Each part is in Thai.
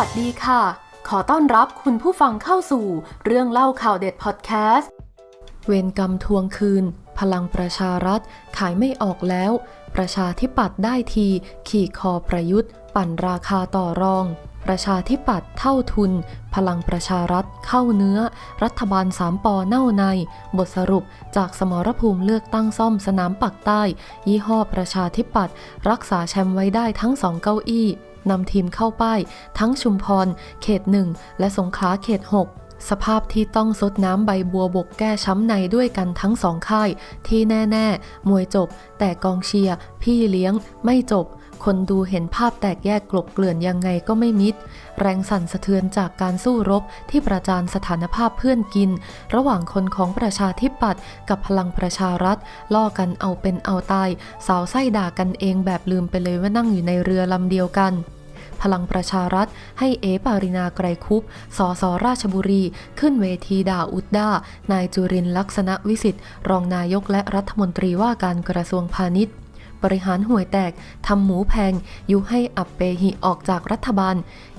วัสดีค่ะ ขอต้อนรับคุณผู้ฟังเข้าสู่เรื่องเล่าข่าวเด็ดพอดแคสต์ เวรกรรมทวงคืน พลังประชารัฐ ขายไม่ออกแล้ว ประชาธิปัตย์ได้ที ขี่คอประยุทธ์ ปั่นราคาต่อรอง ประชาธิปัตย์เท่าทุน พลังประชารัฐเข้าเนื้อ รัฐบาลสามปอเน่าใน บทสรุปจากสมรภูมิเลือกตั้งซ่อมสนามปักใต้ ยี่ห้อประชาธิปัตย์รักษาแชมป์ไว้ได้ทั้งสองเก้าอี้ นำทีมเข้าป้าย ทั้งชุมพร เขตหนึ่งและสงขลาเขต 6สภาพที่ต้องซดน้ำใบบัวบกแก้ช้ำในด้วยกันทั้งสองค่าย ที่แน่ๆ มวยจบ แต่กองเชียร์พี่เลี้ยงไม่จบ คนดูเห็นภาพแตกแยกกลบเกลื่อนยังไงก็ไม่มิด แรงสั่นสะเทือนจากการสู้รบที่ประจานสถานภาพเพื่อนกิน ระหว่างคนของประชาธิปัตย์กับพลังประชารัฐ ล่อกันเอาเป็นเอาตาย สาวไส้ด่ากันเองแบบลืมไปเลยว่านั่งอยู่ในเรือลำเดียวกัน พลังประชารัฐ ให้เอปารินาไกรคุปสสราชบุรี ขึ้นเวทีด่าอุดดานายจุรินลักษณะวิสิทธิ์ รองนายกและรัฐมนตรีว่าการกระทรวงพาณิชย์บริหารห่วยแตก ทำหมูแพง ยุให้อับเปหิออกจากรัฐบาล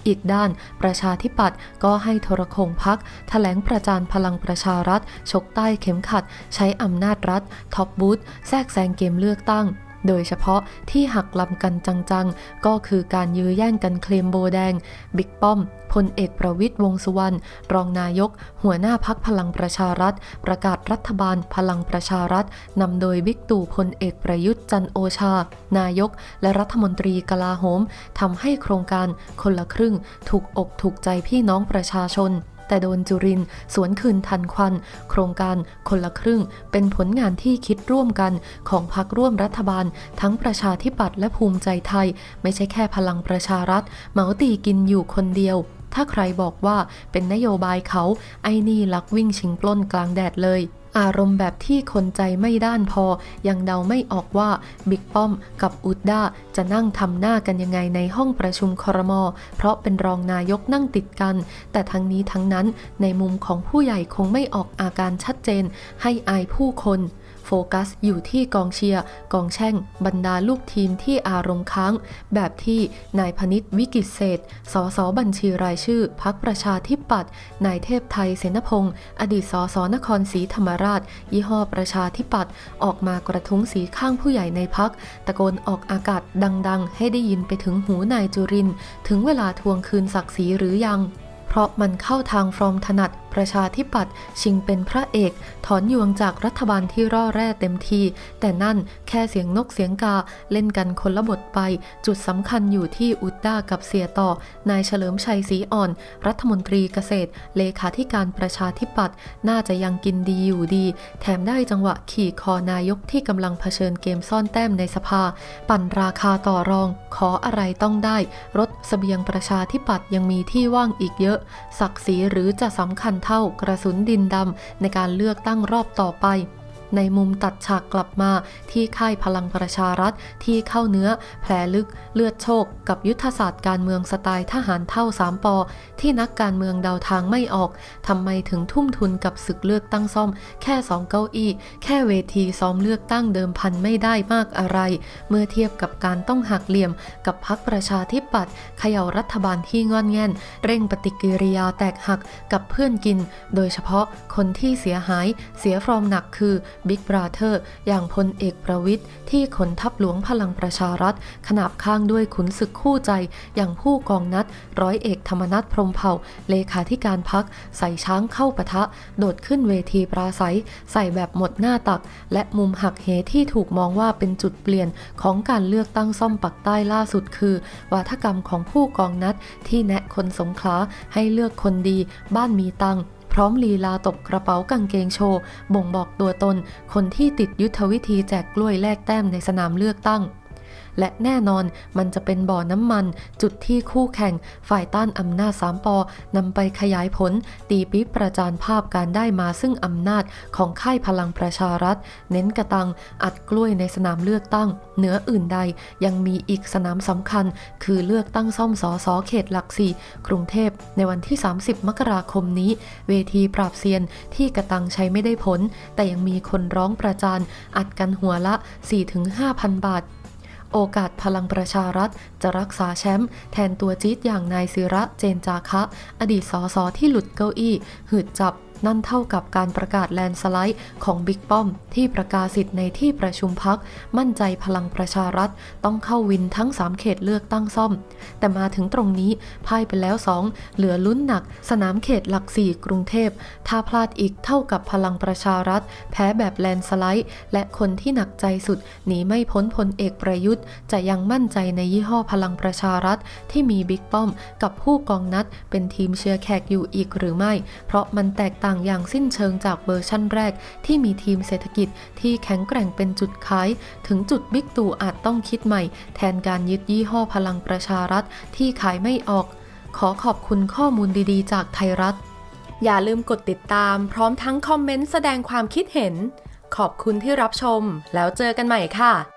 อีกด้าน ประชาธิปัตย์ก็ให้โทรคงพักแถลงประจานพลังประชารัฐ ชกใต้เข็มขัด ใช้อำนาจรัฐ ท็อปบูธแทรกแซงเกมเลือกตั้ง โดยเฉพาะที่หักลำกันจังๆ ก็คือการยื้อแย่งกันเคลมโบแดง บิ๊กป้อมพลเอกประวิตยวงสุวรรณรองนายก หัวหน้าพักพลังประชารัฐ ประกาศรัฐบาลพลังประชารัฐนำโดยบิ๊กตู่พลเอกประยุทธ์จันโอชา นายก และรัฐมนตรีกลาโหมทำให้โครงการคนละครึ่ง ถูกอกถูกใจพี่น้องประชาชน แต่โดนจุรินสวนคืนทันควัน โครงการคนละครึ่ง เป็นผลงานที่คิดร่วมกันของพักร่วมรัฐบาล ทั้งประชาธิปัตย์และภูมิใจไทย ไม่ใช่แค่พลังประชารัฐเหมาตีกินอยู่คนเดียวถ้าใครบอกว่าเป็นนโยบายเขา ไอ้นี่ลักวิ่งชิงปล้นกลางแดดเลย อารมณ์แบบที่คนใจไม่ด้านพอ ยังเดาไม่ออกว่าบิ๊กป้อมกับอุดด้าจะนั่งทำหน้ากันยังไงในห้องประชุมครม เพราะเป็นรองนายกนั่งติดกัน แต่ทั้งนี้ทั้งนั้นในมุมของผู้ใหญ่คงไม่ออกอาการชัดเจน ให้อายผู้คน โฟกัสอยู่ที่กองเชียร์ กองแช่ง บรรดาลูกทีมที่อารมณ์ค้าง แบบที่นายพนิษฐ์วิกิตเศษสสบัญชีรายชื่อ พักประชาธิปัตย์นายเทพไทยเสนพงศ์อดีตสสนครศรีธรรมราช ยี่ห้อประชาธิปัตย์ออกมากระทุ้งสีข้างผู้ใหญ่ในพัก ตะโกนออกอากาศดังๆ ให้ได้ยินไปถึงหูนายจุรินถึงเวลาทวงคืนศักดิ์ศรีหรือยัง เพราะมันเข้าทางฟรอมถนัด ประชาธิปัตย์ชิงเป็นพระเอก ถอนยวงจากรัฐบาลที่ร่อแร่เต็มที แต่นั่นแค่เสียงนกเสียงกาเล่นกันคนละบทไป จุดสำคัญอยู่ที่อุดด้ากับเสียต่อ นายเฉลิมชัยศรีอ่อน รัฐมนตรีเกษตร เลขาธิการประชาธิปัตย์น่าจะยังกินดีอยู่ดี แถมได้จังหวะขี่คอนายกที่กำลังเผชิญเกมซ่อนแต้มในสภา ปั่นราคาต่อรอง ขออะไรต้องได้ รถเสบียงประชาธิปัตย์ยังมีที่ว่างอีกเยอะ ศักดิ์ศรีหรือจะสำคัญเท่ากระสุนดินดำในการเลือกตั้งรอบต่อไป ในมุมตัดฉากกลับมาที่ค่ายพลังประชารัฐที่เข้าเนื้อ แผลลึกเลือดโชก กับยุทธศาสตร์การเมืองสไตล์ทหารเท่าสามปอ ที่นักการเมืองเดาทางไม่ออกทำไมถึงทุ่มทุนกับศึกเลือกตั้งซ่อม แค่สองเก้าอี้ แค่เวทีซ้อมเลือกตั้งเดิมพันไม่ได้มากอะไร เมื่อเทียบกับการต้องหักเหลี่ยม กับพักประชาธิปัตย์เขย่ารัฐบาลที่งอนแง่น เร่งปฏิกิริยาแตกหักกับเพื่อนกิน โดยเฉพาะคนที่เสียหายเสียฟร์มหนักคือบิ๊กบราเธอร์อย่างพลเอกประวิทย์ที่ขนทัพหลวงพลังประชารัฐ ขนาบข้างด้วยขุนศึกคู่ใจ อย่างผู้กองนัด ร้อยเอกธรรมนัฐพรมเผ่า เลขาธิการพัก ใส่ช้างเข้าปะทะ โดดขึ้นเวทีปราศัย ใส่แบบหมดหน้าตัก และมุมหักเหที่ถูกมองว่าเป็นจุดเปลี่ยนของการเลือกตั้งซ่อมปักใต้ล่าสุดคือ วาทกรรมของผู้กองนัดที่แนะคนสงขลาให้เลือกคนดี บ้านมีตังค์ พร้อมลีลาตบกระเป๋ากางเกงโชว์ บ่งบอกตัวตน คนที่ติดยุทธวิธีแจกกล้วยแลกแต้มในสนามเลือกตั้ง และแน่นอนมันจะเป็นบ่อน้ำมัน จุดที่คู่แข่ง ฝ่ายต้านอำนาจสามปอนำไปขยายผล ตีปิบประจานภาพการได้มาซึ่งอำนาจของค่ายพลังประชารัฐ เน้นกระตัง อัดกล้วยในสนามเลือกตั้ง เหนืออื่นใดยังมีอีกสนามสำคัญ คือเลือกตั้งซ่อมสอสอเขตหลักสี่กรุงเทพในวันที่ 30 มกราคมนี้ เวทีปราบเซียนที่กระตังใช้ไม่ได้ผล แต่ยังมีคนร้องประจานอัดกันหัวละ 4-5,000 บาท โอกาสพลังประชารัฐ จะรักษาแชมป์แทนตัวจี๊ดอย่างนายศิระเจนจาคะ อดีตสสที่หลุดเก้าอี้ หืดจับ นั่นเท่ากับการประกาศแลนสไลด์ของบิ๊กป้อม ที่ประกาศสิทธิ์ในที่ประชุมพัก มั่นใจพลังประชารัฐ ต้องเข้าวินทั้ง 3 เขตเลือกตั้งซ่อม แต่มาถึงตรงนี้พ่ายไปแล้ว 2 เหลือลุ้นหนัก สนามเขตหลัก 4 กรุงเทพ ถ้าพลาดอีกเท่ากับพลังประชารัฐ แพ้แบบแลนสไลด์ และคนที่หนักใจสุดหนีไม่พ้นพลเอกประยุทธ์ จะยังมั่นใจในยี่ห้อพลังประชารัฐ ที่มีบิ๊กป้อม กับผู้กองนัดเป็นทีมเชียร์แขกอยู่อีกหรือไม่ เพราะมันแตกต่างอย่างสิ้นเชิงจากเวอร์ชั่นแรก ที่มีทีมเศรษฐกิจที่แข็งแกร่งเป็นจุดขาย ถึงจุดบิ๊กตู่อาจต้องคิดใหม่ แทนการยึดยี่ห้อพลังประชารัฐที่ขายไม่ออก ขอขอบคุณข้อมูลดีๆ จากไทยรัฐ อย่าลืมกดติดตาม พร้อมทั้งคอมเมนต์แสดงความคิดเห็น ขอบคุณที่รับชม แล้วเจอกันใหม่ค่ะ